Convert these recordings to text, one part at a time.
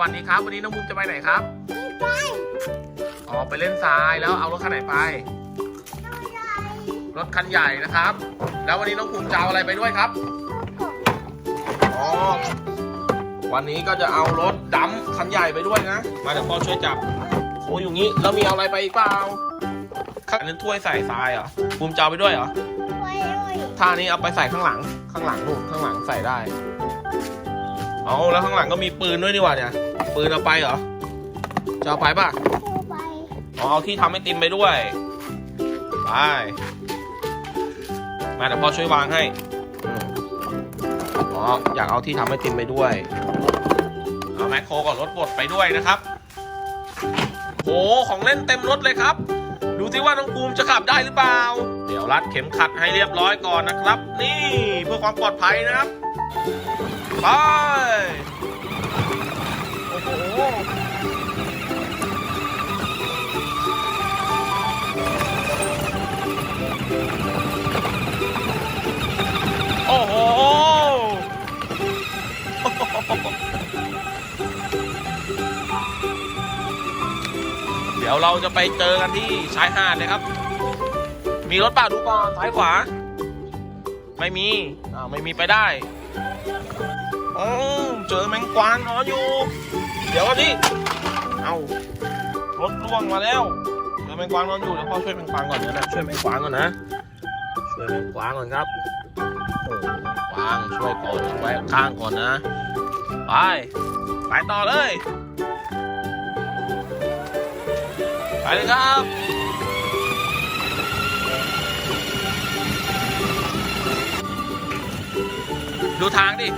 สวัสดีครับ วันนี้น้องมุมจะไปไหนครับ ไปอ๋อไปเล่นทรายแล้วเอารถคันไหนไปอะไรรถคันใหญ่นะครับ แล้ววันนี้น้องภูมิจะเอาอะไรไปด้วยครับอ๋อวันนี้ก็จะเอารถดำคันใหญ่ไปด้วยนะ มาเดี๋ยวพ่อช่วยจับโอ้ยอยู่งี้แล้วมีเอาอะไรไปอีกเปล่าข้างนั้นถ้วยใส่ทรายเหรอภูมิจะเอาไปด้วยเหรอไปเลยท่านี้เอาไปใส่ข้างหลังข้างหลังนู่นข้างหลังใส่ได้ เอาแล้วข้างหลังก็มีปืนด้วยนี่หว่าเนี่ยปืนเอาไปเหรอจะเอาไปป่ะไปอ๋อเอาที่ทำให้ติมไปด้วยไปมาเดี๋ยวพ่อช่วยวางให้อืมอ๋ออยากเอาที่ทำให้ติมไปด้วยเอาแมคโครกับรถบดไปด้วยนะครับโหของเล่นเต็มรถเลยครับ ดูสิว่าน้องภูมิจะขับได้หรือเปล่า เดี๋ยวรัดเข็มขัดให้เรียบร้อยก่อนนะครับ นี่เพื่อความปลอดภัยนะครับไป โอ้โห เดี๋ยวเราจะไปเจอกันที่ชายหาดเลยครับ มีรถป่าดูก่อนซ้ายขวา ไม่มี อ่า ไม่มีไปได้ โอ้เจอแมงกวานนออยู่ เดี๋ยวก่อนดิเอารถล่วงมาแล้วเจอแมงกวานนอนอยู่เดี๋ยวพ่อช่วยแมงกวานก่อนนะช่วยแมงกวานก่อนนะช่วยแมงกวานก่อนครับโอ้กวางช่วยก่อนไว้ข้างก่อนนะไปไปต่อเลยไปเลยครับดูทางดิ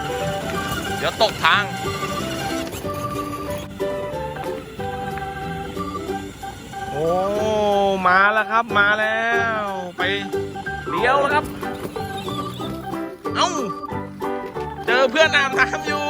เดี๋ยวตกทาง มาแล้วครับมาแล้วไปเลี้ยวแล้วครับ เอ้า เจอเพื่อนอาบน้ำอยู่